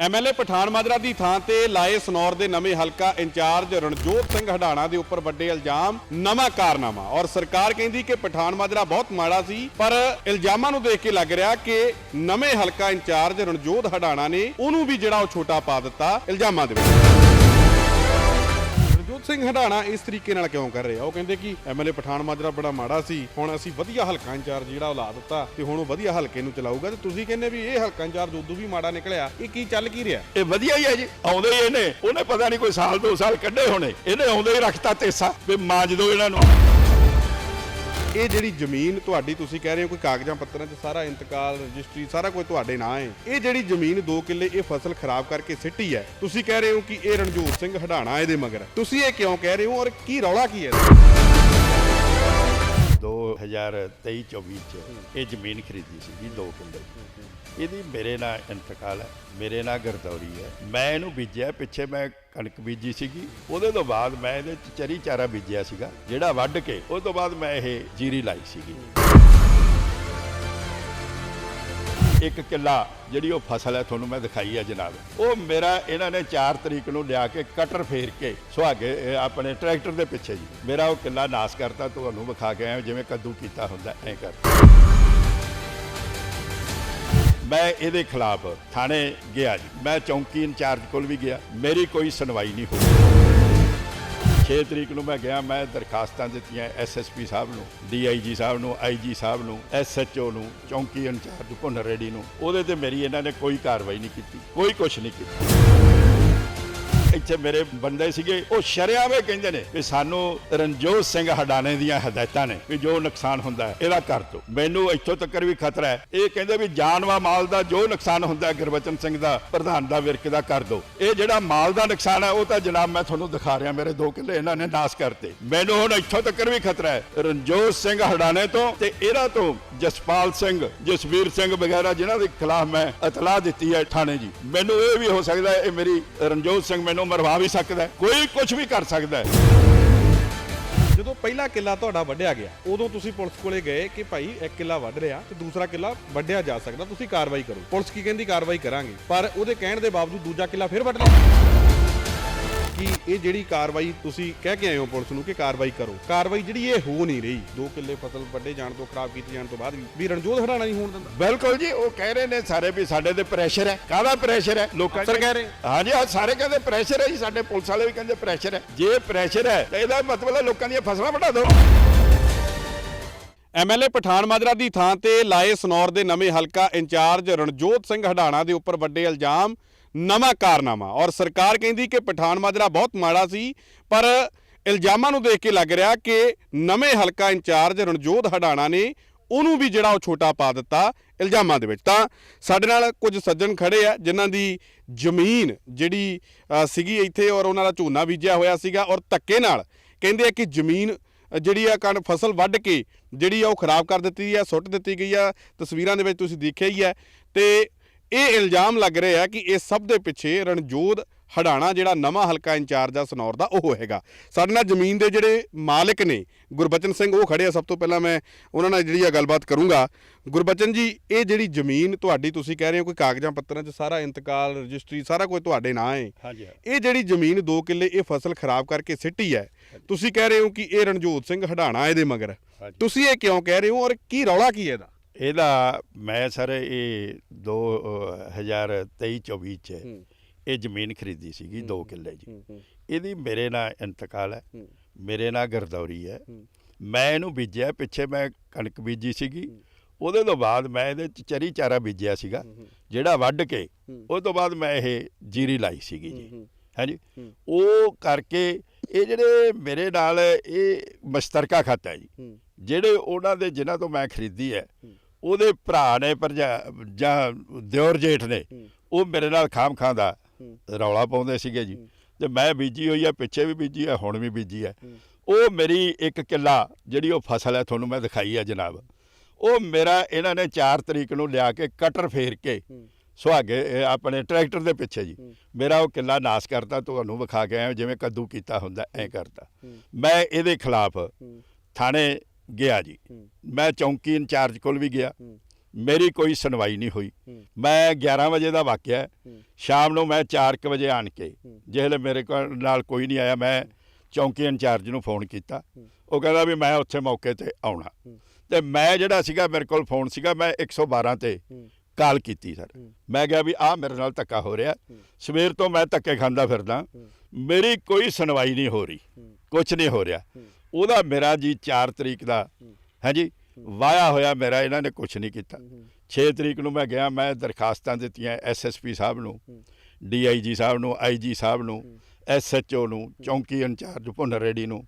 MLA Pathan Majra ਦੀ ਥਾਂ ਤੇ ਲਾਏ ਸਨੌਰ ਦੇ ਨਵੇਂ ਹਲਕਾ ਇੰਚਾਰਜ ਰਣਜੋਤ ਸਿੰਘ ਹਡਾਣਾ ਦੇ ਉੱਪਰ ਵੱਡੇ ਇਲਜ਼ਾਮ, ਨਵਾਂ ਕਾਰਨਾਮਾ। ਔਰ ਸਰਕਾਰ ਕਹਿੰਦੀ ਕਿ ਪਠਾਨ ਮਾਜਰਾ ਬਹੁਤ ਮਾੜਾ ਸੀ, ਪਰ ਇਲਜ਼ਾਮਾਂ ਨੂੰ ਦੇਖ ਕੇ ਲੱਗ ਰਿਹਾ ਕਿ ਨਵੇਂ ਹਲਕਾ ਇੰਚਾਰਜ ਰਣਜੋਤ ਹਡਾਣਾ ਨੇ ਉਹਨੂੰ ਵੀ ਜਿਹੜਾ ਉਹ ਛੋਟਾ ਪਾ ਦਿੱਤਾ ਇਲਜ਼ਾਮਾਂ ਦੇ ਵਿੱਚ। ਰਣਜੋਤ ਸਿੰਘ ਹਡਾਣਾ ਇਸ ਤਰੀਕੇ ਨਾਲ ਕਿਉਂ ਕਰ ਰਿਹਾ? ਉਹ ਕਹਿੰਦੇ ਕਿ ਐਮਐਲਏ ਪਠਾਨ ਮਾਜਰਾ ਬੜਾ ਮਾੜਾ ਸੀ, ਹੁਣ ਅਸੀਂ ਵਧੀਆ ਹਲਕਾ ਇੰਚਾਰਜ ਜਿਹੜਾ ਉਹ ਲਾ ਦਿੱਤਾ ਤੇ ਹੁਣ ਉਹ ਵਧੀਆ ਹਲਕੇ ਨੂੰ ਚਲਾਊਗਾ ਤੇ ਤੁਸੀਂ ਕਹਿੰਦੇ ਵੀ ਇਹ ਹਲਕਾ ਇੰਚਾਰਜ ਉਦੋਂ ਵੀ ਮਾੜਾ ਨਿਕਲਿਆ, ਇਹ ਕੀ ਚੱਲ ਕੀ ਰਿਹਾ? ਇਹ ਵਧੀਆ ਹੀ ਹੈ ਜੀ, ਆਉਂਦੇ ਹੀ ਇਹਨੇ, ਉਹਨੇ ਪਤਾ ਨਹੀਂ ਕੋਈ ਸਾਲ ਦੋ ਸਾਲ ਕੱਢੇ ਹੋਣੇ, ਇਹਨੇ ਆਉਂਦੇ ਹੀ ਰੱਖਤਾ ਤੇਸਾ ਵੀ ਮਾਜ ਦੋ ਇਹਨਾਂ ਨੂੰ। ਇਹ ਜਿਹੜੀ ਜ਼ਮੀਨ ਤੁਹਾਡੀ ਤੁਸੀਂ ਕਹਿ ਰਹੇ ਹੋ ਕੋਈ ਕਾਗਜ਼ਾਂ, ਪੱਤਰਾਂ 'ਚ ਸਾਰਾ ਇੰਤਕਾਲ, ਰਜਿਸਟਰੀ, ਸਾਰਾ ਕੁਝ ਤੁਹਾਡੇ ਨਾਂ ਹੈ। ਇਹ ਜਿਹੜੀ ਜ਼ਮੀਨ 2 ਕਿੱਲੇ, ਇਹ ਫਸਲ ਖਰਾਬ ਕਰਕੇ ਸਿੱਟੀ ਹੈ। ਤੁਸੀਂ ਕਹਿ ਰਹੇ ਹੋ ਕਿ ਇਹ ਰਣਜੋਤ ਸਿੰਘ ਹਡਾਣਾ ਇਹਦੇ ਮਗਰ। ਤੁਸੀਂ ਇਹ ਕਿਉਂ ਕਹਿ ਰਹੇ ਹੋ ਔਰ ਕੀ ਰੌਲਾ ਕੀ ਹੈ? 2023 24 ਚ ਇਹ ਜ਼ਮੀਨ ਖਰੀਦੀ ਸੀ 2 ਕਿੱਲੇ ਇਹਦੀ ਮੇਰੇ ਨਾਲ ਇੰਤਕਾਲ ਹੈ ਮੇਰੇ ਨਾਲ ਗਰਦੌਰੀ ਹੈ। ਮੈਂ ਇਹਨੂੰ ਬੀਜਿਆ ਪਿੱਛੇ ਮੈਂ ਕਣਕ ਬੀਜੀ ਸੀਗੀ। ਉਹਦੇ ਤੋਂ ਬਾਅਦ ਮੈਂ ਇਹਦੇ ਚ ਚਰੀ ਚਾਰਾ ਬੀਜਿਆ ਸੀਗਾ ਜਿਹੜਾ ਵੱਢ ਕੇ ਉਹ ਤੋਂ ਬਾਅਦ ਮੈਂ ਇਹ ਜੀਰੀ ਲਾਈ ਸੀਗੀ। ਇੱਕ ਕਿੱਲਾ ਜਿਹੜੀ ਉਹ ਫਸਲ ਹੈ ਤੁਹਾਨੂੰ ਮੈਂ ਦਿਖਾਈ ਹੈ ਜਨਾਬ। ਉਹ ਮੇਰਾ ਇਹਨਾਂ ਨੇ 4 ਤਰੀਕ ਨੂੰ ਲਿਆ ਕੇ ਕਟਰ ਫੇਰ ਕੇ ਸੁਹਾਗੇ ਆਪਣੇ ਟਰੈਕਟਰ ਦੇ ਪਿੱਛੇ ਜੀ। ਮੇਰਾ ਉਹ ਕਿੱਲਾ ਨਾਸ ਕਰਤਾ, ਤੁਹਾਨੂੰ ਵਿਖਾ ਕੇ ਆਇਆ, ਜਿਵੇਂ ਕੱਦੂ ਕੀਤਾ ਹੁੰਦਾ, ਐ ਕਰ। ਮੈਂ ਇਹਦੇ ਖਿਲਾਫ ਥਾਣੇ ਗਿਆ ਜੀ। ਮੈਂ ਚੌਂਕੀ ਇੰਚਾਰਜ ਕੋਲ ਵੀ ਗਿਆ। ਮੇਰੀ ਕੋਈ ਸੁਣਵਾਈ ਨਹੀਂ ਹੋਈ। 6 ਤਰੀਕ ਨੂੰ ਮੈਂ ਗਿਆ, ਮੈਂ ਦਰਖਾਸਤਾਂ ਦਿੱਤੀਆਂ ਐਸਐਸਪੀ ਸਾਹਿਬ ਨੂੰ ਡੀਆਈਜੀ ਸਾਹਿਬ ਨੂੰ ਆਈਜੀ ਸਾਹਿਬ ਨੂੰ ਐਸਐਚਓ ਨੂੰ, ਚੌਂਕੀ ਇੰਚਾਰਜ ਭੁੰਨਰ ਰੈਡੀ ਨੂੰ। ਉਹਦੇ ਤੇ ਮੇਰੀ ਇਹਨਾਂ ਨੇ ਕੋਈ ਕਾਰਵਾਈ ਨਹੀਂ ਕੀਤੀ, ਕੋਈ ਕੁਛ ਨਹੀਂ ਕੀਤਾ। ਇੱਥੇ ਮੇਰੇ ਬੰਦੇ ਸੀਗੇ, ਉਹ ਸ਼ਰਿਆਵੇ ਕਹਿੰਦੇ ਨੇ ਕਿ ਸਾਨੂੰ ਰਣਜੋਤ ਸਿੰਘ ਹਡਾਣੇ ਦੀਆਂ ਹਦਾਇਤਾਂ ਨੇ ਕਿ ਜੋ ਨੁਕਸਾਨ ਹੁੰਦਾ ਹੈ, ਇਹਦਾ ਕਰ ਦਿਓ। ਮੈਨੂੰ ਇੱਥੋਂ ਤੱਕ ਵੀ ਖਤਰਾ ਹੈ। ਇਹ ਕਹਿੰਦੇ ਵੀ ਜਾਨਵਾ ਮਾਲ ਦਾ ਜੋ ਨੁਕਸਾਨ ਹੁੰਦਾ ਗੁਰਬਚਨ ਸਿੰਘ ਦਾ, ਪ੍ਰਧਾਨ ਦਾ, ਵਿਰਕ ਦਾ ਕਰ ਦਿਓ। ਇਹ ਜਿਹੜਾ ਮਾਲ ਦਾ ਨੁਕਸਾਨ ਹੈ, ਉਹ ਤਾਂ ਜਨਾਬ ਮੈਂ ਤੁਹਾਨੂੰ ਦਿਖਾ ਰਿਹਾ, ਮੇਰੇ ਦੋ ਕਿੱਲੇ ਇਹਨਾਂ ਨੇ ਨਾਸ ਕਰਤੇ। ਮੈਨੂੰ ਹੁਣ ਇੱਥੋਂ ਤੱਕ ਵੀ ਖਤਰਾ ਹੈ, ਰਣਜੋਤ ਸਿੰਘ ਹਡਾਣੇ ਤੋਂ ਤੇ ਇਹਨਾਂ ਤੋਂ ਜਸਪਾਲ ਸਿੰਘ, ਜਸਵੀਰ ਸਿੰਘ ਵਗੈਰਾ ਜਿਨ੍ਹਾਂ ਦੇ ਖਿਲਾਫ ਮੈਂ ਇਤਲਾਹ ਦਿੱਤੀ ਹੈ ਥਾਣੇ ਜੀ। ਮੈਨੂੰ ਇਹ ਵੀ ਹੋ ਸਕਦਾ ਇਹ ਮੇਰੀ ਰਣਜੋਤ ਸਿੰਘ ਮੈਨੂੰ ਮਰਵਾ ਵੀ ਸਕਦਾ ਕੋਈ ਕੁਝ ਵੀ ਕਰ ਸਕਦਾ ਜਦੋਂ ਪਹਿਲਾ ਕਿੱਲਾ ਤੁਹਾਡਾ ਵੱਢਿਆ ਗਿਆ, ਉਦੋਂ ਤੁਸੀਂ ਪੁਲਿਸ ਕੋਲੇ ਗਏ ਕਿ ਭਾਈ ਇੱਕ ਕਿੱਲਾ ਵੱਢ ਰਿਹਾ ਤੇ ਦੂਸਰਾ ਕਿੱਲਾ ਵੱਢਿਆ ਜਾ ਸਕਦਾ, ਤੁਸੀਂ ਕਾਰਵਾਈ ਕਰੋ। ਪੁਲਿਸ ਕੀ ਕਹਿੰਦੀ, ਕਾਰਵਾਈ ਕਰਾਂਗੇ। ਪਰ ਉਹਦੇ ਕਹਿਣ ਦੇ ਬਾਵਜੂਦ ਦੂਜਾ ਕਿੱਲਾ ਫਿਰ ਵੱਢ ਲਿਆ। ਕਿ ਇਹ ਜਿਹੜੀ ਕਾਰਵਾਈ ਤੁਸੀਂ ਕਹਿ ਕੇ ਆਏ ਹੋ ਪੁਲਿਸ ਨੂੰ ਕਿ ਕਾਰਵਾਈ ਕਰੋ। ਕਾਰਵਾਈ ਜਿਹੜੀ ਇਹ ਹੋ ਨਹੀਂ ਰਹੀ। ਦੋ ਕਿੱਲੇ ਫਸਲ ਵੱਢੇ ਜਾਣ ਤੋਂ ਖਰਾਬ ਕੀਤੇ ਜਾਣ ਤੋਂ ਬਾਅਦ ਵੀ। ਵੀ ਰਣਜੋਤ ਹਟਾਣਾ ਨਹੀਂ ਹੋਣ ਦਿੰਦਾ। ਬਿਲਕੁਲ ਜੀ ਉਹ ਕਹਿ ਰਹੇ ਨੇ ਸਾਰੇ ਵੀ ਸਾਡੇ ਤੇ ਪ੍ਰੈਸ਼ਰ ਹੈ। ਕਾਹਦਾ ਪ੍ਰੈਸ਼ਰ ਹੈ? ਲੋਕਾਂ ਅਫਸਰ ਕਹਿ ਰਹੇ। ਹਾਂਜੀ ਹਾਂ ਸਾਰੇ ਕਹਿੰਦੇ ਪ੍ਰੈਸ਼ਰ ਹੈ ਜੀ ਸਾਡੇ ਪੁਲਿਸ ਵਾਲੇ ਵੀ ਕਹਿੰਦੇ ਪ੍ਰੈਸ਼ਰ ਹੈ। ਜੇ ਪ੍ਰੈਸ਼ਰ ਹੈ ਤਾਂ ਇਹਦਾ ਮਤਲਬ ਹੈ ਲੋਕਾਂ ਦੀਆਂ ਫਸਲਾਂ ਵਢਾ ਦਿਓ। ਐਮਐਲਏ ਪਠਾਨ ਮਾਜਰਾ ਦੀ ਥਾਂ ਤੇ ਲਾਏ ਸਨੌਰ ਦੇ ਨਵੇਂ ਹਲਕਾ ਇੰਚਾਰਜ ਰਣਜੋਤ ਸਿੰਘ ਹਡਾਣਾ ਦੇ ਉੱਪਰ ਵੱਡੇ ਇਲਜ਼ਾਮ। ਨਵਾਂ ਕਾਰਨਾਮਾ। ਔਰ ਸਰਕਾਰ ਕਹਿੰਦੀ ਕਿ ਪਠਾਨ ਮਾਜਰਾ ਬਹੁਤ ਮਾੜਾ ਸੀ, ਪਰ ਇਲਜ਼ਾਮਾਂ ਨੂੰ ਦੇਖ ਕੇ ਲੱਗ ਰਿਹਾ ਕਿ ਨਵੇਂ ਹਲਕਾ ਇੰਚਾਰਜ ਰਣਜੋਤ ਹਡਾਣਾ ਨੇ ਉਹਨੂੰ ਵੀ ਜਿਹੜਾ ਉਹ ਛੋਟਾ ਪਾ ਦਿੱਤਾ ਇਲਜ਼ਾਮਾਂ ਦੇ ਵਿੱਚ। ਤਾਂ ਸਾਡੇ ਨਾਲ ਕੁਝ ਸੱਜਣ ਖੜੇ ਆ, ਜਿਨ੍ਹਾਂ ਦੀ ਜ਼ਮੀਨ ਜਿਹੜੀ ਸੀਗੀ ਇੱਥੇ ਔਰ ਉਹਨਾਂ ਦਾ ਝੋਨਾ ਬੀਜਿਆ ਹੋਇਆ ਸੀਗਾ ਔਰ ਧੱਕੇ ਨਾਲ ਕਹਿੰਦੇ ਆ ਕਿ ਜ਼ਮੀਨ ਜਿਹੜੀ ਆ ਕਣ ਫਸਲ ਵੱਢ ਕੇ ਜਿਹੜੀ ਆ ਉਹ ਖਰਾਬ ਕਰ ਦਿੱਤੀ ਆ, ਸੁੱਟ ਦਿੱਤੀ ਗਈ ਆ। ਤਸਵੀਰਾਂ ਦੇ ਵਿੱਚ ਤੁਸੀਂ ਦੇਖਿਆ ਹੀ ਹੈ ਤੇ ਇਹ ਇਲਜ਼ਾਮ ਲੱਗ ਰਿਹਾ ਕਿ ਇਹ ਸਭ ਦੇ ਪਿੱਛੇ ਰਣਜੋਤ ਹਡਾਣਾ ਜਿਹੜਾ ਨਵਾਂ ਹਲਕਾ ਇੰਚਾਰਜ ਆ ਸਨੌਰ ਦਾ ਉਹ ਹੈਗਾ ਸਾਡੇ ਨਾਲ ਜ਼ਮੀਨ ਦੇ ਜਿਹੜੇ ਮਾਲਕ ਨੇ ਗੁਰਬਚਨ ਸਿੰਘ ਉਹ ਖੜੇ ਆ। ਸਭ ਤੋਂ ਪਹਿਲਾਂ ਮੈਂ ਉਹਨਾਂ ਨਾਲ ਜਿਹੜੀ ਆ ਗੱਲਬਾਤ ਕਰੂੰਗਾ। ਗੁਰਬਚਨ ਜੀ ਇਹ ਜਿਹੜੀ ਜ਼ਮੀਨ ਤੁਹਾਡੀ ਤੁਸੀਂ ਕਹਿ ਰਹੇ ਹੋ ਕੋਈ ਕਾਗਜ਼ਾਂ ਪੱਤਰਾਂ 'ਚ ਸਾਰਾ ਇੰਤਕਾਲ ਰਜਿਸਟਰੀ ਸਾਰਾ ਕੁਝ ਤੁਹਾਡੇ ਨਾਂ ਹੈ ਇਹ ਜਿਹੜੀ ਜ਼ਮੀਨ 2 ਕਿੱਲੇ ਇਹ ਫਸਲ ਖਰਾਬ ਕਰਕੇ ਸਿੱਟੀ ਹੈ ਤੁਸੀਂ ਕਹਿ ਰਹੇ ਹੋ ਕਿ ਇਹ ਰਣਜੋਤ ਸਿੰਘ ਹਡਾਣਾ ਇਹਦੇ ਮਗਰ। ਤੁਸੀਂ ਇਹ ਕਿਉਂ ਕਹਿ ਰਹੇ ਹੋ ਔਰ ਕੀ ਰੌਲਾ ਕੀ ਹੈ ਇਹਦਾ? ਇਹਦਾ ਮੈਂ ਸਰ ਇਹ 2023 24 ਚ ਇਹ ਜ਼ਮੀਨ ਖਰੀਦੀ ਸੀਗੀ 2 ਕਿੱਲੇ ਜੀ। ਇਹਦੀ ਮੇਰੇ ਨਾਲ ਇੰਤਕਾਲ ਹੈ। ਮੇਰੇ ਨਾਲ ਗਰਦੌਰੀ ਹੈ। ਮੈਂ ਇਹਨੂੰ ਬੀਜਿਆ ਪਿੱਛੇ ਮੈਂ ਕਣਕ ਬੀਜੀ ਸੀਗੀ। ਉਹਦੇ ਤੋਂ ਬਾਅਦ ਮੈਂ ਇਹਦੇ ਚ ਚਰੀ ਚਾਰਾ ਬੀਜਿਆ ਸੀਗਾ ਜਿਹੜਾ ਵੱਢ ਕੇ ਉਹ ਤੋਂ ਬਾਅਦ ਮੈਂ ਇਹ ਜੀਰੀ ਲਾਈ ਸੀਗੀ ਜੀ। ਹਾਂਜੀ। ਉਹ ਕਰਕੇ ਇਹ ਜਿਹੜੇ ਮੇਰੇ ਨਾਲ ਇਹ ਮਸ਼ਤਰਕਾ ਖਾਤਾ ਹੈ ਜੀ। ਜਿਹੜੇ ਉਹਨਾਂ ਦੇ ਜਿਨ੍ਹਾਂ ਤੋਂ ਮੈਂ ਖਰੀਦੀ ਹੈ। ਉਹਦੇ ਭਰਾ ਨੇ ਪਰ ਜਾਂ ਦਿਓਰ ਜੇਠ ਨੇ ਉਹ ਮੇਰੇ ਨਾਲ ਖਾਮ ਖਾਂਦਾ ਰੌਲਾ ਪਾਉਂਦੇ ਸੀਗੇ ਜੀ। ਤੇ ਮੈਂ ਬੀਜੀ ਹੋਈ ਆ ਪਿੱਛੇ ਵੀ ਬੀਜੀ ਆ ਹੁਣ ਵੀ ਬੀਜੀ ਆ। ਉਹ ਮੇਰੀ ਇੱਕ ਕਿੱਲਾ ਜਿਹੜੀ ਉਹ ਫਸਲ ਹੈ ਤੁਹਾਨੂੰ ਮੈਂ ਦਿਖਾਈ ਆ ਜਨਾਬ। ਉਹ ਮੇਰਾ ਇਹਨਾਂ ਨੇ 4 ਤਰੀਕ ਨੂੰ ਲਿਆ ਕੇ ਕਟਰ ਫੇਰ ਕੇ ਸੁਹਾਗੇ ਆਪਣੇ ਟਰੈਕਟਰ ਦੇ ਪਿੱਛੇ ਜੀ। ਮੇਰਾ ਉਹ ਕਿੱਲਾ ਨਾਸ ਕਰਤਾ ਤੁਹਾਨੂੰ ਵਿਖਾ ਕੇ ਆਇਆ ਜਿਵੇਂ ਕੱਦੂ ਕੀਤਾ ਹੁੰਦਾ ਐ ਕਰਤਾ। ਮੈਂ ਇਹਦੇ ਖਿਲਾਫ ਥਾਣੇ ਗਿਆ ਜੀ। ਮੈਂ ਚੌਂਕੀ ਇੰਚਾਰਜ ਕੋਲ ਵੀ ਗਿਆ। ਮੇਰੀ ਕੋਈ ਸੁਣਵਾਈ ਨਹੀਂ ਹੋਈ। ਮੈਂ 11 ਵਜੇ ਦਾ ਵਾਕਿਆ। ਸ਼ਾਮ ਨੂੰ ਮੈਂ 4:00 ਵਜੇ ਆਣ ਕੇ ਜਿਹਲੇ ਮੇਰੇ ਕੋਲ ਨਾਲ ਕੋਈ ਨਹੀਂ ਆਇਆ ਮੈਂ ਚੌਂਕੀ ਇੰਚਾਰਜ ਨੂੰ ਫੋਨ ਕੀਤਾ। ਉਹ ਕਹਿੰਦਾ ਵੀ ਮੈਂ ਉੱਥੇ ਮੌਕੇ ਤੇ ਆਉਣਾ। ਤੇ ਮੈਂ ਜਿਹੜਾ ਸੀਗਾ ਮੇਰੇ ਕੋਲ ਫੋਨ ਸੀਗਾ ਮੈਂ 112 ਤੇ ਕਾਲ ਕੀਤੀ ਸਰ। ਮੈਂ ਕਿਹਾ ਵੀ ਆਹ ਮੇਰੇ ਨਾਲ ਧੱਕਾ ਹੋ ਰਿਹਾ। ਸਵੇਰ ਤੋਂ ਮੈਂ ਧੱਕੇ ਖਾਂਦਾ ਫਿਰਦਾ। ਮੇਰੀ ਕੋਈ ਸੁਣਵਾਈ ਨਹੀਂ ਹੋ ਰਹੀ। ਕੁਝ ਨਹੀਂ ਹੋ ਰਿਹਾ। ਉਹਦਾ ਮੇਰਾ ਜੀ 4 ਤਰੀਕ ਦਾ ਹਾਂਜੀ ਵਾਇਆ ਹੋਇਆ ਮੇਰਾ ਇਹਨਾਂ ਨੇ ਕੁਝ ਨਹੀਂ ਕੀਤਾ। 6 ਤਰੀਕ ਨੂੰ ਮੈਂ ਗਿਆ ਮੈਂ ਦਰਖਾਸਤਾਂ ਦਿੱਤੀਆਂ ਐਸਐਸਪੀ ਸਾਹਿਬ ਨੂੰ ਡੀਆਈਜੀ ਸਾਹਿਬ ਨੂੰ ਆਈਜੀ ਸਾਹਿਬ ਨੂੰ ਐਸਐਚਓ ਨੂੰ ਚੌਂਕੀ ਇੰਚਾਰਜ ਭੁੰਨਰ ਰੈਡੀ ਨੂੰ।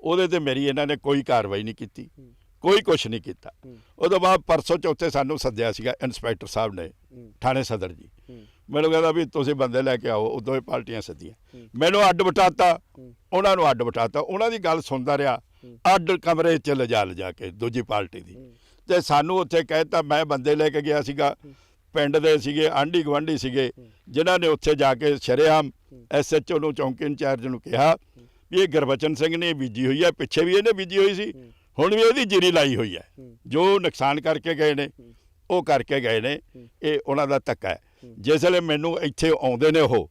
ਉਹਦੇ ਤੇ ਮੇਰੀ ਇਹਨਾਂ ਨੇ ਕੋਈ ਕਾਰਵਾਈ ਨਹੀਂ ਕੀਤੀ। ਕੋਈ ਕੁਝ ਨਹੀਂ ਕੀਤਾ। ਉਹਦੇ ਬਾਅਦ ਪਰਸੋਂ ਚੌਥੇ ਸਾਨੂੰ ਸੱਦਿਆ ਸੀਗਾ ਇੰਸਪੈਕਟਰ ਸਾਹਿਬ ਨੇ ਥਾਣੇ ਸਦਰ ਜੀ। ਮੈਨੂੰ ਕਹਿੰਦਾ ਵੀ ਤੁਸੀਂ ਬੰਦੇ ਲੈ ਕੇ ਆਓ ਉਦੋਂ ਹੀ ਪਾਰਟੀਆਂ ਸੱਦੀਆਂ ਮੈਨੂੰ ਅੱਡ ਬਟਾਤਾ ਉਹਨਾਂ ਨੂੰ ਅੱਡ ਬਟਾਤਾ ਉਹਨਾਂ ਦੀ ਗੱਲ ਸੁਣਦਾ ਰਿਹਾ ਅੱਡ ਕਮਰੇ 'ਚ ਲਿਜਾ ਲਿਜਾ ਕੇ ਦੂਜੀ ਪਾਰਟੀ ਦੀ। ਤੇ ਸਾਨੂੰ ਉੱਥੇ ਕਹਿਤਾ ਮੈਂ ਬੰਦੇ ਲੈ ਕੇ ਗਿਆ ਸੀਗਾ ਪਿੰਡ ਦੇ ਸੀਗੇ ਆਂਢੀ ਗਵਾਂਢੀ ਸੀਗੇ ਜਿਨ੍ਹਾਂ ਨੇ ਉੱਥੇ ਜਾ ਕੇ ਸ਼ਰੇਆਮ ਐਸਐਚਓ ਨੂੰ ਚੌਂਕੀ ਇੰਚਾਰਜ ਨੂੰ ਕਿਹਾ ਵੀ ਇਹ ਗੁਰਬਚਨ ਸਿੰਘ ਨੇ ਬੀਜੀ ਹੋਈ ਹੈ ਪਿੱਛੇ ਵੀ ਇਹਨੇ ਬੀਜੀ ਹੋਈ ਸੀ ਹੁਣ ਵੀ ਇਹਦੀ ਜੀਰੀ ਲਾਈ ਹੋਈ ਹੈ। ਜੋ ਨੁਕਸਾਨ ਕਰਕੇ ਗਏ ਨੇ ਉਹ ਕਰਕੇ ਗਏ ਨੇ ਇਹ ਉਹਨਾਂ ਦਾ ਧੱਕਾ ਹੈ। ਜਿਸ ਵੇਲੇ ਮੈਨੂੰ ਇੱਥੇ ਆਉਂਦੇ ਨੇ ਉਹ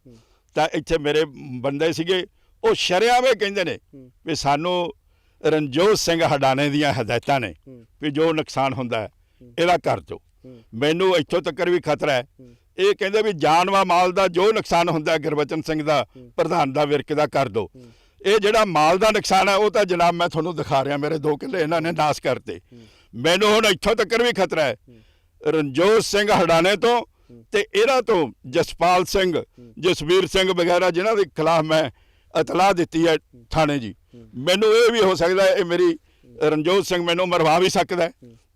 ਤਾਂ ਇੱਥੇ ਮੇਰੇ ਬੰਦੇ ਸੀਗੇ ਉਹ ਸ਼ਰਿਆਮ ਇਹ ਕਹਿੰਦੇ ਨੇ ਵੀ ਸਾਨੂੰ ਰਣਜੋਤ ਸਿੰਘ ਹਡਾਣੇ ਦੀਆਂ ਹਦਾਇਤਾਂ ਨੇ ਵੀ ਜੋ ਨੁਕਸਾਨ ਹੁੰਦਾ ਇਹਦਾ ਕਰ ਦਿਓ। ਮੈਨੂੰ ਇੱਥੋਂ ਤੱਕ ਵੀ ਖਤਰਾ ਹੈ। ਇਹ ਕਹਿੰਦੇ ਵੀ ਜਾਨਵਾ ਮਾਲ ਦਾ ਜੋ ਨੁਕਸਾਨ ਹੁੰਦਾ ਗੁਰਬਚਨ ਸਿੰਘ ਦਾ ਪ੍ਰਧਾਨ ਦਾ ਵਿਰਕ ਦਾ ਕਰ ਦਿਓ। ਇਹ ਜਿਹੜਾ ਮਾਲ ਦਾ ਨੁਕਸਾਨ ਹੈ ਉਹ ਤਾਂ ਜਨਾਬ ਮੈਂ ਤੁਹਾਨੂੰ ਦਿਖਾ ਰਿਹਾ ਮੇਰੇ ਦੋ ਕਿੱਲੇ ਇਹਨਾਂ ਨੇ ਨਾਸ ਕਰਤੇ। ਮੈਨੂੰ ਹੁਣ ਇੱਥੋਂ ਤੱਕ ਵੀ ਖਤਰਾ ਹੈ। ਰਣਜੋਤ ਸਿੰਘ ਹਡਾਣੇ ਤੋਂ ਤੇ ਇਹਨਾਂ ਤੋਂ ਜਸਪਾਲ ਸਿੰਘ, ਜਸਵੀਰ ਸਿੰਘ ਵਗੈਰਾ ਜਿਨ੍ਹਾਂ ਦੇ ਖਿਲਾਫ ਮੈਂ ਇਤਲਾਹ ਦਿੱਤੀ ਹੈ ਥਾਣੇ ਜੀ। ਮੈਨੂੰ ਇਹ ਵੀ ਹੋ ਸਕਦਾ ਇਹ ਮੇਰੀ ਰਣਜੋਤ ਸਿੰਘ ਮੈਨੂੰ ਮਰਵਾ ਵੀ ਸਕਦਾ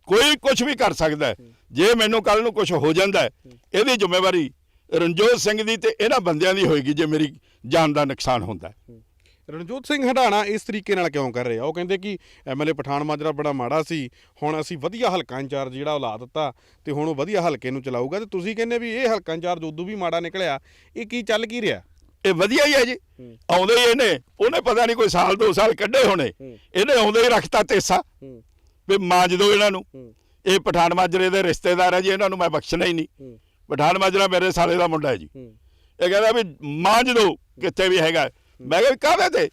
ਕੋਈ ਕੁਝ ਵੀ ਕਰ ਸਕਦਾ ਜੇ ਮੈਨੂੰ ਕੱਲ ਨੂੰ ਕੁਝ ਹੋ ਜਾਂਦਾ ਇਹਦੀ ਜ਼ਿੰਮੇਵਾਰੀ ਰਣਜੋਤ ਸਿੰਘ ਦੀ ਤੇ ਇਹਨਾਂ ਬੰਦਿਆਂ ਦੀ ਹੋਏਗੀ ਜੇ ਮੇਰੀ ਜਾਨ ਦਾ ਨੁਕਸਾਨ ਹੁੰਦਾ ਰਣਜੋਤ ਸਿੰਘ ਹੰਡਾਣਾ ਇਸ ਤਰੀਕੇ ਨਾਲ ਕਿਉਂ ਕਰ ਰਿਹਾ? ਉਹ ਕਹਿੰਦੇ ਕਿ ਐਮਐਲਏ ਪਠਾਨ ਮਾਜਰਾ ਬੜਾ ਮਾੜਾ ਸੀ ਹੁਣ ਅਸੀਂ ਵਧੀਆ ਹਲਕਾ ਇੰਚਾਰਜ ਜਿਹੜਾ ਉਹ ਲਾ ਦਿੱਤਾ ਤੇ ਹੁਣ ਉਹ ਵਧੀਆ ਹਲਕੇ ਨੂੰ ਚਲਾਊਗਾ ਤੇ ਤੁਸੀਂ ਕਹਿੰਦੇ ਵੀ ਇਹ ਹਲਕਾ ਇੰਚਾਰਜ ਉਦੋਂ ਵੀ ਮਾੜਾ ਨਿਕਲਿਆ ਇਹ ਕੀ ਚੱਲ ਕੀ ਰਿਹਾ? ਇਹ ਵਧੀਆ ਹੀ ਹੈ ਜੀ। ਆਉਂਦੇ ਹੀ ਇਹਨੇ ਉਹਨੇ ਪਤਾ ਨਹੀਂ ਕੋਈ ਸਾਲ ਦੋ ਸਾਲ ਕੱਢੇ ਹੋਣੇ। ਇਹਨੇ ਆਉਂਦੇ ਹੀ ਰੱਖਤਾ ਤੇਸਾ। ਵੀ ਮਾਂਜ ਦੋ ਇਹਨਾਂ ਨੂੰ ਇਹ ਪਠਾਨ ਮਾਜਰੇ ਦੇ ਰਿਸ਼ਤੇਦਾਰ ਹੈ ਜੀ ਇਹਨਾਂ ਨੂੰ ਮੈਂ ਬਖਸ਼ਣਾ ਹੀ ਨਹੀਂ। ਪਠਾਨ ਮਾਜਰਾ ਮੇਰੇ ਸਾਲੇ ਦਾ ਮੁੰਡਾ ਹੈ ਜੀ। ਇਹ ਕਹਿੰਦਾ ਵੀ ਮਾਂਜ ਦੋ ਕਿੱਥੇ ਵੀ ਹੈਗਾ ਮੈਂ ਕਿਹਾ ਕਾਹਦੇ ਤੇ?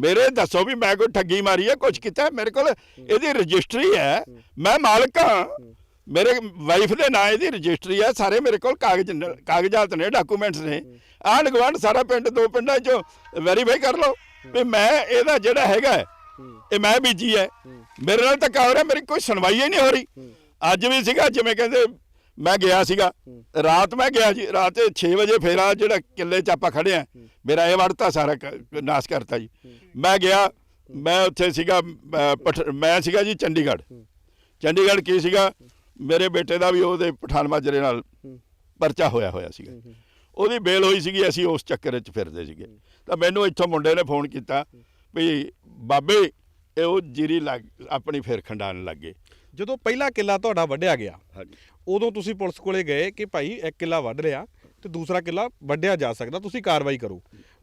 ਮੇਰੇ ਦੱਸੋ ਵੀ ਮੈਂ ਕੋਈ ਠੱਗੀ ਮਾਰੀ ਹੈ ਕੁਝ ਕੀਤਾ ਮੇਰੇ ਕੋਲ ਇਹਦੀ ਰਜਿਸਟਰੀ ਹੈ। ਮੈਂ ਮਾਲਕ ਹਾਂ। ਮੇਰੇ ਵਾਈਫ ਦੇ ਨਾਂ ਇਹਦੀ ਰਜਿਸਟਰੀ ਹੈ ਸਾਰੇ ਮੇਰੇ ਕੋਲ ਕਾਗਜ਼ ਕਾਗਜ਼ਾਤ ਨੇ ਡਾਕੂਮੈਂਟਸ ਨੇ। ਆਂਢ ਗੁਆਂਢ ਸਾਰਾ ਪਿੰਡ ਦੋ ਪਿੰਡਾਂ ਚੋਂ ਵੈਰੀਫਾਈ ਕਰ ਲਓ ਵੀ ਮੈਂ ਇਹਦਾ ਜਿਹੜਾ ਹੈਗਾ ਇਹ ਮੈਂ ਬੀਜੀ ਹੈ। ਮੇਰੇ ਨਾਲ ਧੱਕਾ ਹੋ ਰਿਹਾ ਮੇਰੀ ਕੋਈ ਸੁਣਵਾਈ ਹੀ ਨਹੀਂ ਹੋ ਰਹੀ। ਅੱਜ ਵੀ ਸੀਗਾ ਜਿਵੇਂ ਕਹਿੰਦੇ ਮੈਂ ਗਿਆ ਸੀਗਾ। ਰਾਤ ਮੈਂ ਗਿਆ ਜੀ ਰਾਤ 6 ਵਜੇ ਫੇਰਾ ਜਿਹੜਾ ਕਿੱਲੇ 'ਚ ਆਪਾਂ ਖੜੇ ਆ। ਮੇਰਾ ਇਹ ਵੜਤਾ ਸਾਰਾ ਨਾਸ ਕਰਤਾ ਜੀ। ਮੈਂ ਗਿਆ ਮੈਂ ਉੱਥੇ ਸੀਗਾ ਮੈਂ ਸੀਗਾ ਜੀ ਚੰਡੀਗੜ੍ਹ। ਚੰਡੀਗੜ੍ਹ ਕੀ ਸੀਗਾ? ਮੇਰੇ ਬੇਟੇ ਦਾ ਵੀ ਉਹਦੇ ਪਠਾਨ ਮਾਜਰੇ ਨਾਲ ਪਰਚਾ ਹੋਇਆ ਹੋਇਆ ਸੀਗਾ। ਉਹਦੀ ਬੇਲ ਹੋਈ ਸੀਗੀ ਅਸੀਂ ਉਸ ਚੱਕਰ 'ਚ ਫਿਰਦੇ ਸੀਗੇ। ਤਾਂ ਮੈਨੂੰ ਇੱਥੋਂ ਮੁੰਡੇ ਨੇ ਫੋਨ ਕੀਤਾ ਵੀ ਬਾਬੇ ਇਹ ਉਹ ਜੀਰੀ ਲੱਗ ਆਪਣੀ ਫੇਰ ਖੰਡਾਣ ਲੱਗੇ ਜਦੋਂ ਪਹਿਲਾ ਕਿੱਲਾ ਤੁਹਾਡਾ ਵੱਢਿਆ ਗਿਆ ਹਾਂਜੀ। ਉਦੋਂ ਤੁਸੀਂ ਪੁਲਿਸ ਕੋਲੇ ਗਏ ਕਿ ਭਾਈ ਇੱਕ ਕਿੱਲਾ ਵੱਢ ਲਿਆ ਤੇ ਦੂਸਰਾ ਕਿੱਲਾ ਵੱਢਿਆ ਜਾ ਸਕਦਾ ਤੁਸੀਂ ਕਾਰਵਾਈ ਕਰੋ।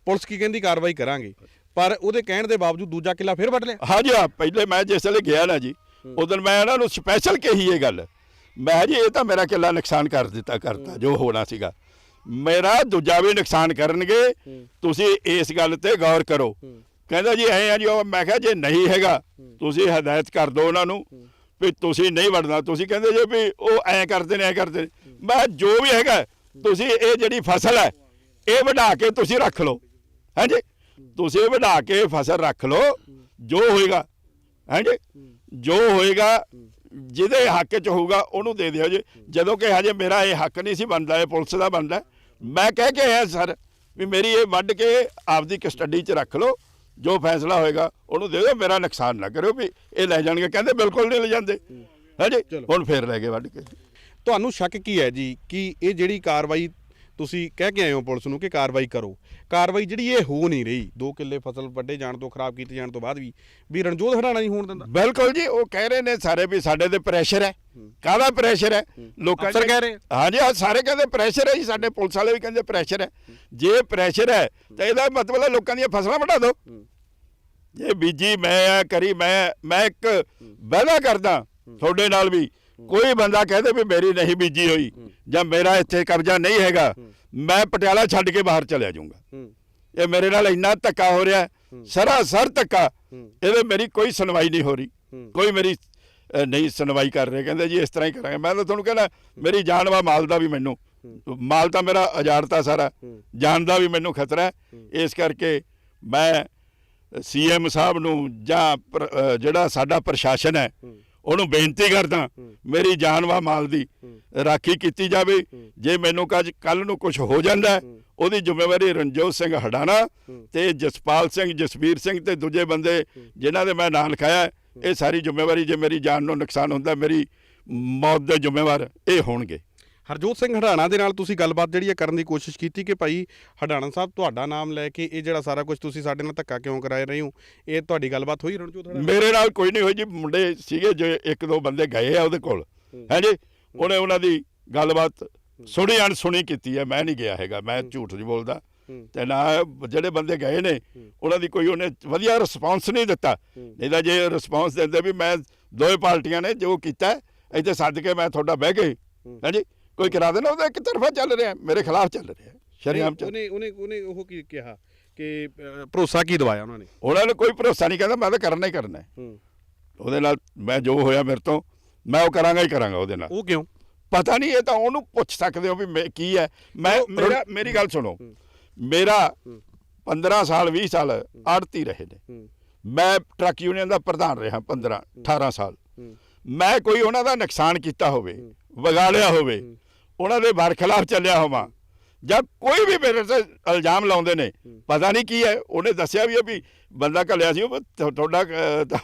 ਪੁਲਿਸ ਕੀ ਕਹਿੰਦੀ ਕਾਰਵਾਈ ਕਰਾਂਗੇ। ਪਰ ਉਹਦੇ ਕਹਿਣ ਦੇ ਬਾਵਜੂਦ ਦੂਜਾ ਕਿੱਲਾ ਫਿਰ ਵੱਢ ਲਿਆ। ਹਾਂਜੀ ਹਾਂ ਪਹਿਲੇ ਮੈਂ ਜਿਸ ਵੇਲੇ ਗਿਆ ਨਾ ਜੀ ਉਦੋਂ ਮੈਂ ਇਹਨਾਂ ਨੂੰ ਸਪੈਸ਼ਲ ਕਹੀ ਇਹ ਗੱਲ। ਮੈਂ ਜੀ ਇਹ ਤਾਂ ਮੇਰਾ ਕਿੱਲਾ ਨੁਕਸਾਨ ਕਰ ਦਿੱਤਾ ਕਰਤਾ ਜੋ ਹੋਣਾ ਸੀਗਾ। ਮੇਰਾ ਦੂਜਾ ਵੀ ਨੁਕਸਾਨ ਕਰਨਗੇ ਤੁਸੀਂ ਇਸ ਗੱਲ ਤੇ ਗੌਰ ਕਰੋ। ਕਹਿੰਦਾ ਜੀ ਐ ਆ ਜੀ ਉਹ ਮੈਂ ਕਿਹਾ ਜੇ ਨਹੀਂ ਹੈਗਾ ਤੁਸੀਂ ਹਦਾਇਤ ਕਰ ਦਿਓ ਉਹਨਾਂ ਨੂੰ। ਵੀ ਤੁਸੀਂ ਨਹੀਂ ਵੜਨਾ, ਤੁਸੀਂ ਕਹਿੰਦੇ ਜੇ ਵੀ ਉਹ ਐ ਕਰਦੇ ਨੇ, ਐ ਕਰਦੇ ਨੇ। ਮੈਂ ਜੋ ਵੀ ਹੈਗਾ, ਤੁਸੀਂ ਇਹ ਜਿਹੜੀ ਫਸਲ ਹੈ, ਇਹ ਵਢਾ ਕੇ ਤੁਸੀਂ ਰੱਖ ਲਓ। ਹਾਂਜੀ ਤੁਸੀਂ ਵਢਾ ਕੇ ਫਸਲ ਰੱਖ ਲਓ, ਜੋ ਹੋਏਗਾ। ਹਾਂਜੀ ਜੋ? ਹੋਏਗਾ, ਜਿਹਦੇ ਹੱਕ 'ਚ ਹੋਊਗਾ, ਉਹਨੂੰ ਦੇ ਦਿਓ ਜੀ। ਜਦੋਂ ਕਿ ਹਜੇ ਮੇਰਾ ਇਹ ਹੱਕ ਨਹੀਂ ਸੀ ਬਣਦਾ, ਇਹ ਪੁਲਿਸ ਦਾ ਬਣਦਾ, ਮੈਂ ਕਹਿ ਕੇ ਆਇਆ, ਸਰ, ਵੀ ਮੇਰੀ ਇਹ ਵੱਢ ਕੇ ਆਪਦੀ ਕਸਟਡੀ 'ਚ ਰੱਖ ਲਓ। ਜੋ ਫੈਸਲਾ ਹੋਏਗਾ ਉਹਨੂੰ ਦੇ ਦਿਓ ਮੇਰਾ ਨੁਕਸਾਨ ਨਾ ਕਰਿਓ ਵੀ ਇਹ ਲੈ ਜਾਣਗੇ। ਕਹਿੰਦੇ ਬਿਲਕੁਲ ਨਹੀਂ ਲੈ ਜਾਂਦੇ। ਹਾਂਜੀ? ਹੁਣ ਫੇਰ ਲੈ ਕੇ ਵੱਢ ਕੇ। ਤੁਹਾਨੂੰ ਸ਼ੱਕ ਕੀ ਹੈ ਜੀ ਕਿ ਇਹ ਜਿਹੜੀ ਕਾਰਵਾਈ ਤੁਸੀਂ ਕਹਿ ਕੇ ਆਏ ਹੋ ਪੁਲਿਸ ਨੂੰ ਕਿ ਕਾਰਵਾਈ ਕਰੋ। ਕਾਰਵਾਈ ਜਿਹੜੀ ਇਹ ਹੋ ਨਹੀਂ ਰਹੀ। ਦੋ ਕਿੱਲੇ ਫਸਲ ਵੱਡੇ ਜਾਣ ਤੋਂ ਖਰਾਬ ਕੀਤੇ ਜਾਣ ਤੋਂ ਬਾਅਦ ਵੀ। ਵੀ ਰਣਜੋਤ ਹਟਾਣਾ ਨਹੀਂ ਹੋਣ ਦਿੰਦਾ। ਬਿਲਕੁਲ ਜੀ ਉਹ ਕਹਿ ਰਹੇ ਨੇ ਸਾਰੇ ਵੀ ਸਾਡੇ ਤੇ ਪ੍ਰੈਸ਼ਰ ਹੈ। ਕਾਹਦਾ ਪ੍ਰੈਸ਼ਰ ਹੈ? ਲੋਕਾਂ ਦੇ- ਕਹਿ ਰਹੇ। ਹਾਂਜੀ ਹਾਂ ਸਾਰੇ ਕਹਿੰਦੇ ਪ੍ਰੈਸ਼ਰ ਹੈ ਜੀ ਸਾਡੇ ਪੁਲਿਸ ਵਾਲੇ ਵੀ ਕਹਿੰਦੇ ਪ੍ਰੈਸ਼ਰ ਹੈ। ਜੇ ਪ੍ਰੈਸ਼ਰ ਹੈ ਤਾਂ ਇਹਦਾ ਮਤਲਬ ਹੈ ਲੋਕਾਂ ਦੀਆਂ ਫਸਲਾਂ ਵਢਾ ਦਿਓ। ਜੇ ਬੀਜੀ ਮੈਂ ਆ ਕਰੀ ਮੈਂ ਮੈਂ ਇੱਕ ਵਾਅਦਾ ਕਰਦਾ ਤੁਹਾਡੇ ਨਾਲ ਵੀ ਕੋਈ ਬੰਦਾ ਕਹਦੇ ਵੀ ਮੇਰੀ ਨਹੀਂ ਬੀਜੀ ਹੋਈ ਜਾਂ ਮੇਰਾ ਇੱਥੇ ਕਬਜ਼ਾ ਨਹੀਂ ਹੈਗਾ ਮੈਂ ਪਟਿਆਲਾ ਛੱਡ ਕੇ ਬਾਹਰ ਚਲਿਆ ਜਾਊਂਗਾ। ਇਹ ਮੇਰੇ ਨਾਲ ਇੰਨਾ ਧੱਕਾ ਹੋ ਰਿਹਾ ਸਰਾਸਰ ਧੱਕਾ। ਇਹਦੇ ਮੇਰੀ ਕੋਈ ਸੁਣਵਾਈ ਨਹੀਂ ਹੋ ਰਹੀ। ਕੋਈ ਮੇਰੀ ਨਹੀਂ ਸੁਣਵਾਈ ਕਰ ਰਹੇ। ਕਹਿੰਦੇ ਜੀ ਇਸ ਤਰ੍ਹਾਂ ਹੀ ਕਰਾਂਗੇ। ਮੈਂ ਤਾਂ ਤੁਹਾਨੂੰ ਕਹਿੰਦਾ ਮੇਰੀ ਜਾਨ ਵਾ ਮਾਲ ਦਾ ਵੀ ਮੈਨੂੰ। ਮਾਲ ਤਾਂ ਮੇਰਾ ਉਜਾੜਤਾ ਸਾਰਾ। ਜਾਨ ਦਾ ਵੀ ਮੈਨੂੰ ਖਤਰਾ। ਹੈ। ਇਸ ਕਰਕੇ ਮੈਂ ਸੀਐਮ ਸਾਹਿਬ ਨੂੰ ਜਾਂ ਜਿਹੜਾ ਸਾਡਾ ਪ੍ਰਸ਼ਾਸਨ ਹੈ। ਉਹਨੂੰ ਬੇਨਤੀ ਕਰਦਾ ਮੇਰੀ ਜਾਨ ਵਾ ਮਾਲ ਦੀ ਰਾਖੀ ਕੀਤੀ ਜਾਵੇ। ਜੇ ਮੈਨੂੰ ਕੱਜ ਕੱਲ ਨੂੰ ਕੁਝ ਹੋ ਜਾਂਦਾ ਉਹਦੀ ਜ਼ਿੰਮੇਵਾਰੀ ਰਣਜੋਤ ਸਿੰਘ ਹਡਾਣਾ ਤੇ ਜਸਪਾਲ ਸਿੰਘ ਜਸਵੀਰ ਸਿੰਘ ਤੇ ਦੂਜੇ ਬੰਦੇ ਜਿਨ੍ਹਾਂ ਦੇ ਮੈਂ ਨਾਂ ਲਿਖਾਇਆ ਇਹ ਸਾਰੀ ਜ਼ਿੰਮੇਵਾਰੀ ਜੇ ਮੇਰੀ ਜਾਨ ਨੂੰ ਨੁਕਸਾਨ ਹੁੰਦਾ ਮੇਰੀ ਮੌਤ ਦੇ ਜ਼ਿੰਮੇਵਾਰ ਇਹ ਹੋਣਗੇ। ਹਰਜੋਤ ਸਿੰਘ ਹਡਾਣਾ ਦੇ ਨਾਲ ਤੁਸੀਂ ਗੱਲਬਾਤ ਜਿਹੜੀ ਹੈ ਕਰਨ ਦੀ ਕੋਸ਼ਿਸ਼ ਕੀਤੀ ਕਿ ਭਾਈ ਹਡਾਣਾ ਸਾਹਿਬ ਤੁਹਾਡਾ ਨਾਮ ਲੈ ਕੇ ਇਹ ਜਿਹੜਾ ਸਾਰਾ ਕੁਝ ਤੁਸੀਂ ਸਾਡੇ ਨਾਲ ਧੱਕਾ ਕਿਉਂ ਕਰਾਏ ਰਹੇ ਹੋ? ਇਹ ਤੁਹਾਡੀ ਗੱਲਬਾਤ ਹੋਈ ਰਣਜੋਤ ਹਡਾਣਾ? ਮੇਰੇ ਨਾਲ ਕੋਈ ਨਹੀਂ ਹੋਈ ਜੀ ਮੁੰਡੇ ਸੀਗੇ ਜੋ ਇੱਕ ਦੋ ਬੰਦੇ ਗਏ ਆ ਉਹਦੇ ਕੋਲ। ਹੈ। ਜੀ? ਉਹਨੇ ਉਹਨਾਂ ਦੀ ਗੱਲਬਾਤ ਸੁਣੀ ਅਣਸੁਣੀ ਕੀਤੀ ਹੈ ਮੈਂ ਨਹੀਂ ਗਿਆ ਹੈਗਾ ਮੈਂ ਝੂਠ ਨਹੀਂ ਬੋਲਦਾ। ਤੇ ਨਾ ਜਿਹੜੇ ਬੰਦੇ ਗਏ ਨੇ ਉਹਨਾਂ ਦੀ ਕੋਈ ਉਹਨੇ ਵਧੀਆ ਰਿਸਪਾਂਸ ਨਹੀਂ ਦਿੱਤਾ। ਨਹੀਂ ਤਾਂ ਜੇ ਰਿਸਪਾਂਸ ਦਿੰਦੇ ਵੀ ਮੈਂ ਦੋਵੇਂ ਪਾਰਟੀਆਂ ਨੇ ਜੋ ਕੀਤਾ ਇੱਥੇ ਸੱਦ ਕੇ ਮੈਂ ਤੁਹਾਡਾ ਬਹਿ ਕੇ ਹੈ ਜੀ? ਕੋਈ ਕਰਾ ਦੇਣਾ ਉਹਦਾ ਇੱਕ ਤਰਫਾ ਚੱਲ ਰਿਹਾ ਮੇਰੇ ਖਿਲਾਫ ਚੱਲ ਰਿਹਾ ਸ਼ਰੀਆਮ ਚੱਲ ਉਹਨੇ ਉਹਨੇ ਉਹਨੇ ਉਹ ਕੀ ਕਿਹਾ ਕਿ ਭਰੋਸਾ ਕੀ ਦਵਾਇਆ ਉਹਨਾਂ ਨੇ? ਉਹਨਾਂ ਨੇ ਕੋਈ ਭਰੋਸਾ ਨਹੀਂ ਕਹਿੰਦਾ ਮੈਂ ਤਾਂ ਕਰਨਾ ਹੀ ਕਰਨਾ। ਹੈ। ਉਹਦੇ ਨਾਲ ਮੈਂ ਜੋ ਹੋਇਆ ਮੇਰੇ ਤੋਂ ਮੈਂ ਉਹ ਕਰਾਂਗਾ ਹੀ ਕਰਾਂਗਾ ਉਹਦੇ ਨਾਲ। ਉਹ ਕਿਉਂ? ਪਤਾ ਨਹੀਂ ਇਹ ਤਾਂ ਉਹਨੂੰ ਪੁੱਛ ਸਕਦੇ ਹੋ ਵੀ ਕੀ ਹੈ। ਮੈਂ ਮੇਰਾ ਮੇਰੀ ਗੱਲ ਸੁਣੋ। ਮੇਰਾ 15 ਸਾਲ 20 ਸਾਲ ਆੜਤੀ ਰਹੇ ਨੇ। ਮੈਂ ਟਰੱਕ ਯੂਨੀਅਨ ਦਾ ਪ੍ਰਧਾਨ ਰਿਹਾ 15 18 ਸਾਲ। ਮੈਂ ਕੋਈ ਉਹਨਾਂ ਦਾ ਨੁਕਸਾਨ ਕੀਤਾ ਹੋਵੇ ਵਿਗਾੜਿਆ ਹੋਵੇ ਉਹਨਾਂ ਦੇ ਬਰਖਲਾਫ ਚੱਲਿਆ ਹੋਵਾਂ। ਜਾਂ ਕੋਈ ਵੀ ਮੇਰੇ ਤੇ ਇਲਜ਼ਾਮ ਲਾਉਂਦੇ ਨੇ ਪਤਾ ਨਹੀਂ ਕੀ ਹੈ ਉਹਨੇ ਦੱਸਿਆ ਵੀ ਹੈ ਵੀ ਬੰਦਾ ਘੱਲਿਆ ਸੀ ਉਹ ਤੁਹਾਡਾ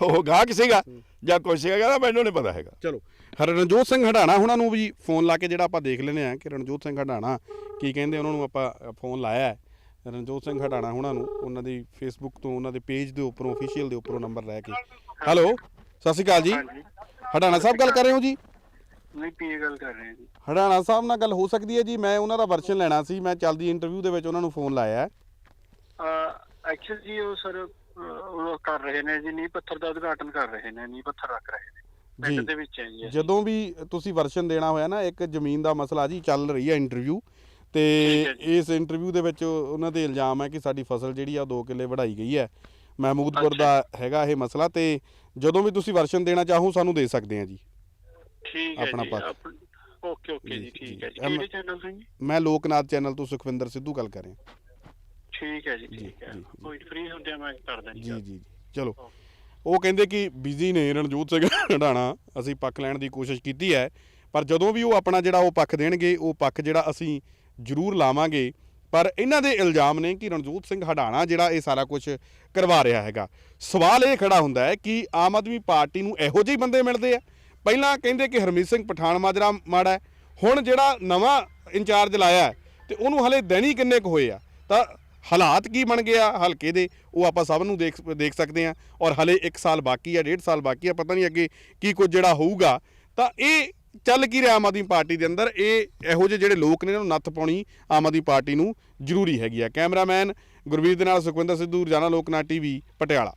ਉਹ ਗਾਹਕ ਸੀਗਾ ਜਾਂ ਕੋਈ ਸੀਗਾ ਕਹਿੰਦਾ ਮੈਨੂੰ ਨਹੀਂ ਪਤਾ ਹੈਗਾ। ਚਲੋ। ਰਣਜੋਤ ਸਿੰਘ ਹਡਾਣਾ ਉਹਨਾਂ ਨੂੰ ਵੀ ਫੋਨ ਲਾ ਕੇ ਜਿਹੜਾ ਆਪਾਂ ਦੇਖ ਲੈਨੇ ਆ ਕਿ ਰਣਜੋਤ ਸਿੰਘ ਹਡਾਣਾ ਕੀ ਕਹਿੰਦੇ ਉਹਨਾਂ ਨੂੰ ਆਪਾਂ ਫੋਨ ਲਾਇਆ ਹੈ। ਰਣਜੋਤ ਸਿੰਘ ਹਡਾਣਾ ਉਹਨਾਂ ਨੂੰ ਉਹਨਾਂ ਦੀ ਫੇਸਬੁੱਕ ਤੋਂ ਉਹਨਾਂ ਦੇ ਪੇਜ ਦੇ ਉੱਪਰੋਂ ਅਫੀਸ਼ੀਅਲ ਦੇ ਉੱਪਰੋਂ ਨੰਬਰ ਲੈ ਕੇ। ਹੈਲੋ ਸਤਿ ਸ਼੍ਰੀ ਅਕਾਲ ਜੀ। ਹਡਾਣਾ ਸਾਹਿਬ ਗੱਲ ਕਰ ਰਹੇ ਹੋ ਜੀ? ਨਹੀਂ ਪੀ ਗੱਲ ਕਰ ਰਹੇ ਜੀ। ਹਡਾਣਾ ਸਾਹਿਬ ਨਾਲ ਗੱਲ ਹੋ ਸਕਦੀ ਹੈ ਜੀ। ਮੈਂ ਉਹਨਾਂ ਦਾ ਵਰਸ਼ਨ ਲੈਣਾ ਸੀ। ਮੈਂ ਚੱਲਦੀ ਇੰਟਰਵਿਊ ਦੇ ਵਿੱਚ ਉਹਨਾਂ ਨੂੰ ਫੋਨ ਲਾਇਆ। ਹੈ ਐਕਚੁਅਲ ਜੀ ਉਹ ਸਰ ਉਹ ਕਰ ਰਹੇ ਨੇ ਜੀ। ਨੀਂਹ ਪੱਥਰ ਦਾ ਉਦਘਾਟਨ ਕਰ ਰਹੇ ਨੇ ਨੀਂਹ ਪੱਥਰ ਰੱਖ ਰਹੇ ਨੇ। ਜੀ। ਪਿੰਡ ਦੇ ਵਿੱਚ ਹੈ ਜੀ ਇਹ। ਜਦੋਂ ਵੀ ਤੁਸੀਂ ਵਰਸ਼ਨ ਦੇਣਾ ਹੋਇਆ ਨਾ ਇੱਕ ਜ਼ਮੀਨ ਦਾ ਮਸਲਾ ਜੀ ਚੱਲ ਰਹੀ ਹੈ ਇੰਟਰਵਿਊ ਤੇ ਠੀਕ ਹੈ ਇਸ ਇੰਟਰਵਿਊ ਦੇ ਵਿੱਚ ਉਹਨਾਂ ਦੇ ਇਲਜ਼ਾਮ ਹੈ ਕਿ ਸਾਡੀ ਫਸਲ ਜਿਹੜੀ ਆ 2 ਕਿੱਲੇ ਵਢਾਈ ਗਈ ਹੈ। ਮਹਿਮੂਦਪੁਰ। ਦਾ ਹੈਗਾ ਇਹ ਮਸਲਾ ਤੇ ਜਦੋਂ ਵੀ ਤੁਸੀਂ ਵਰਸ਼ਨ ਦੇਣਾ ਚਾਹੋ ਸਾਨੂੰ ਦੇ ਸਕਦੇ ਆ ਜੀ। ਠੀਕ ਹੈ ਆਪਣਾ ਜੀ ਪੱਖ। ਓਕੇ ਓਕੇ ਜੀ, ਜੀ ਠੀਕ। ਹੈ ਜੀ। ਐਮ- ਕਿਹੜੇ ਚੈਨਲ ਤੋਂ ਜੀ? ਮੈਂ ਲੋਕਨਾਥ ਚੈਨਲ ਤੋਂ ਸੁਖਵਿੰਦਰ ਸਿੱਧੂ ਗੱਲ ਕਰ ਰਿਹਾ। ਠੀਕ ਹੈ ਜੀ ਜੀ, ਠੀਕ ਹੈ। ਜੀ, ਜੀ। ਕੋਈ ਫ੍ਰੀ ਹੁੰਦੇ ਆ ਮੈਂ ਕਰ ਦਿੰਦੀ ਜੀ। ਜੀ ਜੀ ਚਲੋ। ਉਹ ਕਹਿੰਦੇ ਕਿ ਬਿਜ਼ੀ ਨੇ ਰਣਜੋਤ ਸਿੰਘ ਹੰਡਾਣਾ ਅਸੀਂ ਪੱਖ ਲੈਣ ਦੀ ਕੋਸ਼ਿਸ਼ ਕੀਤੀ ਹੈ ਪਰ ਜਦੋਂ ਵੀ ਉਹ ਆਪਣਾ ਜਿਹੜਾ ਉਹ ਪੱਖ ਦੇਣਗੇ ਉਹ ਪੱਖ ਜਿਹੜਾ ਅਸੀਂ ਜ਼ਰੂਰ ਲਾਵਾਂਗੇ। ਪਰ ਇਹਨਾਂ ਦੇ ਇਲਜ਼ਾਮ ਨੇ ਕਿ ਰਣਜੋਤ ਸਿੰਘ ਹੰਡਾਣਾ ਜਿਹੜਾ ਇਹ ਸਾਰਾ ਕੁਝ ਕਰਵਾ ਰਿਹਾ ਹੈਗਾ। ਸਵਾਲ ਇਹ ਖੜਾ ਹੁੰਦਾ ਹੈ ਕਿ ਆਮ ਆਦਮੀ ਪਾਰਟੀ ਨੂੰ ਇਹੋ ਜਿਹੇ ਹੀ ਬੰਦੇ ਮਿਲਦੇ ਆ? ਪਹਿਲਾਂ ਕਹਿੰਦੇ ਕਿ ਹਰਮੀਤ ਸਿੰਘ ਪਠਾਨ ਮਾਜਰਾ ਮਾੜਾ ਹੁਣ ਜਿਹੜਾ ਨਵਾਂ ਇੰਚਾਰਜ ਲਾਇਆ ਹੈ, ਤੇ ਉਹਨੂੰ ਹਲੇ ਦਿਨ ਕਿੰਨੇ ਕੁ ਹੋਏ ਆ? ਤਾਂ ਹਾਲਾਤ ਕੀ ਬਣ ਗਿਆ ਹਲਕੇ ਦੇ ਉਹ ਆਪਾਂ ਸਭ ਨੂੰ ਦੇਖ ਦੇਖ ਸਕਦੇ ਆ ਔਰ ਹਲੇ 1 ਸਾਲ ਬਾਕੀ ਆ 1.5 ਸਾਲ ਬਾਕੀ ਆ ਪਤਾ ਨਹੀਂ ਅੱਗੇ ਕੀ ਕੁਝ ਜਿਹੜਾ ਹੋਊਗਾ। ਤਾਂ ਇਹ ਚੱਲ ਕੀ ਰਿਹਾ ਆਮ ਆਦਮੀ ਪਾਰਟੀ ਦੇ ਅੰਦਰ? ਇਹ ਇਹੋ ਜਿਹੇ ਜਿਹੜੇ ਲੋਕ ਨੇ ਇਹਨਾਂ ਨੂੰ ਨੱਥ ਪਾਉਣੀ ਆਮ ਆਦਮੀ ਪਾਰਟੀ ਨੂੰ ਜ਼ਰੂਰੀ ਹੈਗੀ ਆ। ਕੈਮਰਾਮੈਨ ਗੁਰਵੀਰ ਦੇ ਨਾਲ ਸੁਖਵਿੰਦਰ ਸਿੱਧੂ ਰਜਾਨਾ ਲੋਕਨਾਥ ਟੀਵੀ ਪਟਿਆਲਾ।